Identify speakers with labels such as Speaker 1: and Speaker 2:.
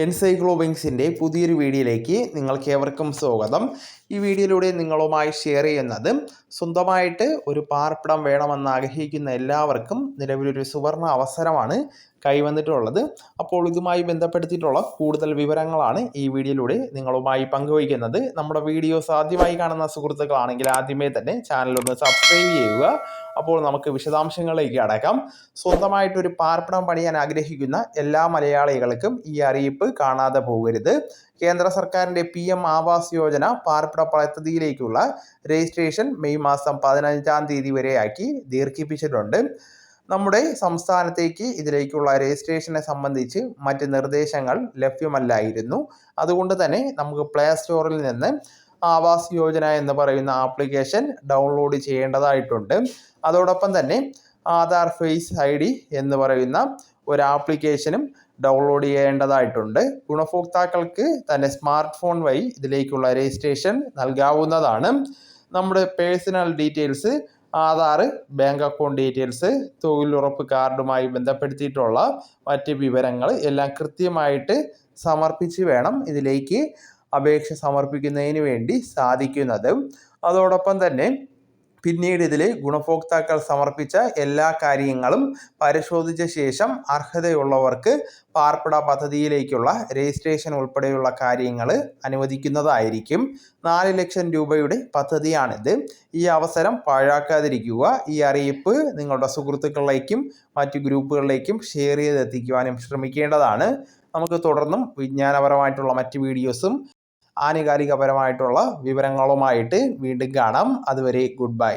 Speaker 1: എൻസൈക്ലോബിങ്സിന്റെ പുതിയൊരു വീഡിയോയിലേക്ക് നിങ്ങൾക്ക് ഏവർക്കും സ്വാഗതം. ഈ വീഡിയോയിലൂടെ നിങ്ങളുമായി ഷെയർ ചെയ്യുന്നത് സ്വന്തമായിട്ട് ഒരു പാർപ്പിടം വേണമെന്ന് ആഗ്രഹിക്കുന്ന എല്ലാവർക്കും നിലവിലൊരു സുവർണ അവസരമാണ് കൈവന്നിട്ടുള്ളത്. അപ്പോൾ ഇതുമായി ബന്ധപ്പെടുത്തിയിട്ടുള്ള കൂടുതൽ വിവരങ്ങളാണ് ഈ വീഡിയോയിലൂടെ നിങ്ങളുമായി പങ്കുവയ്ക്കുന്നത്. നമ്മുടെ വീഡിയോസ് ആദ്യമായി കാണുന്ന സുഹൃത്തുക്കളാണെങ്കിൽ ആദ്യമേ തന്നെ ചാനലൊന്ന് സബ്സ്ക്രൈബ് ചെയ്യുക. അപ്പോൾ നമുക്ക് വിശദാംശങ്ങളിലേക്ക് അടക്കാം. സ്വന്തമായിട്ടൊരു പാർപ്പിടം പണിയാൻ ആഗ്രഹിക്കുന്ന എല്ലാ മലയാളികൾക്കും ഈ അറിയിപ്പ് കാണാതെ പോകരുത്. കേന്ദ്ര സർക്കാരിന്റെ പി എം ആവാസ് യോജന പാർപ്പിട പദ്ധതിയിലേക്കുള്ള രജിസ്ട്രേഷൻ മെയ് മാസം പതിനഞ്ചാം തീയതി വരെയാക്കി ദീർഘിപ്പിച്ചിട്ടുണ്ട്. നമ്മുടെ സംസ്ഥാനത്തേക്ക് ഇതിലേക്കുള്ള രജിസ്ട്രേഷനെ സംബന്ധിച്ച് മറ്റ് നിർദ്ദേശങ്ങൾ ലഭ്യമല്ലായിരുന്നു. അതുകൊണ്ട് തന്നെ നമുക്ക് പ്ലേ സ്റ്റോറിൽ നിന്ന് ആവാസ് യോജന എന്ന് പറയുന്ന ആപ്ലിക്കേഷൻ ഡൗൺലോഡ് ചെയ്യേണ്ടതായിട്ടുണ്ട്. അതോടൊപ്പം തന്നെ ആധാർ ഫേസ് ഐ ഡി എന്ന് പറയുന്ന ഒരു ആപ്ലിക്കേഷനും ഡൗൺലോഡ് ചെയ്യേണ്ടതായിട്ടുണ്ട്. ഗുണഭോക്താക്കൾക്ക് തന്നെ സ്മാർട്ട് ഫോൺ വഴി ഇതിലേക്കുള്ള രജിസ്ട്രേഷൻ നൽകാവുന്നതാണ്. നമ്മുടെ personal details Aadhaar bank account details തൊഴിലുറപ്പ് കാർഡുമായി ബന്ധപ്പെടുത്തിയിട്ടുള്ള മറ്റ് വിവരങ്ങൾ എല്ലാം കൃത്യമായിട്ട് സമർപ്പിച്ച് വേണം ഇതിലേക്ക് അപേക്ഷ സമർപ്പിക്കുന്നതിന് വേണ്ടി സാധിക്കുന്നത്. അതോടൊപ്പം തന്നെ പിന്നീട് ഇതിൽ ഗുണഭോക്താക്കൾ സമർപ്പിച്ച എല്ലാ കാര്യങ്ങളും പരിശോധിച്ച ശേഷം അർഹതയുള്ളവർക്ക് പാർപ്പിട പദ്ധതിയിലേക്കുള്ള രജിസ്ട്രേഷൻ ഉൾപ്പെടെയുള്ള കാര്യങ്ങൾ അനുവദിക്കുന്നതായിരിക്കും. നാല് ലക്ഷം രൂപയുടെ പദ്ധതിയാണിത്. ഈ അവസരം പാഴാക്കാതിരിക്കുക. ഈ അറിയിപ്പ് നിങ്ങളുടെ സുഹൃത്തുക്കളിലേക്കും മറ്റു ഗ്രൂപ്പുകളിലേക്കും ഷെയർ ചെയ്തെത്തിക്കുവാനും ശ്രമിക്കേണ്ടതാണ്. നമുക്ക് തുടർന്നും വിജ്ഞാനപരമായിട്ടുള്ള മറ്റ് വീഡിയോസും ആനുകാലികപരമായിട്ടുള്ള വിവരങ്ങളുമായിട്ട് വീണ്ടും കാണാം. അതുവരെ ഗുഡ് ബൈ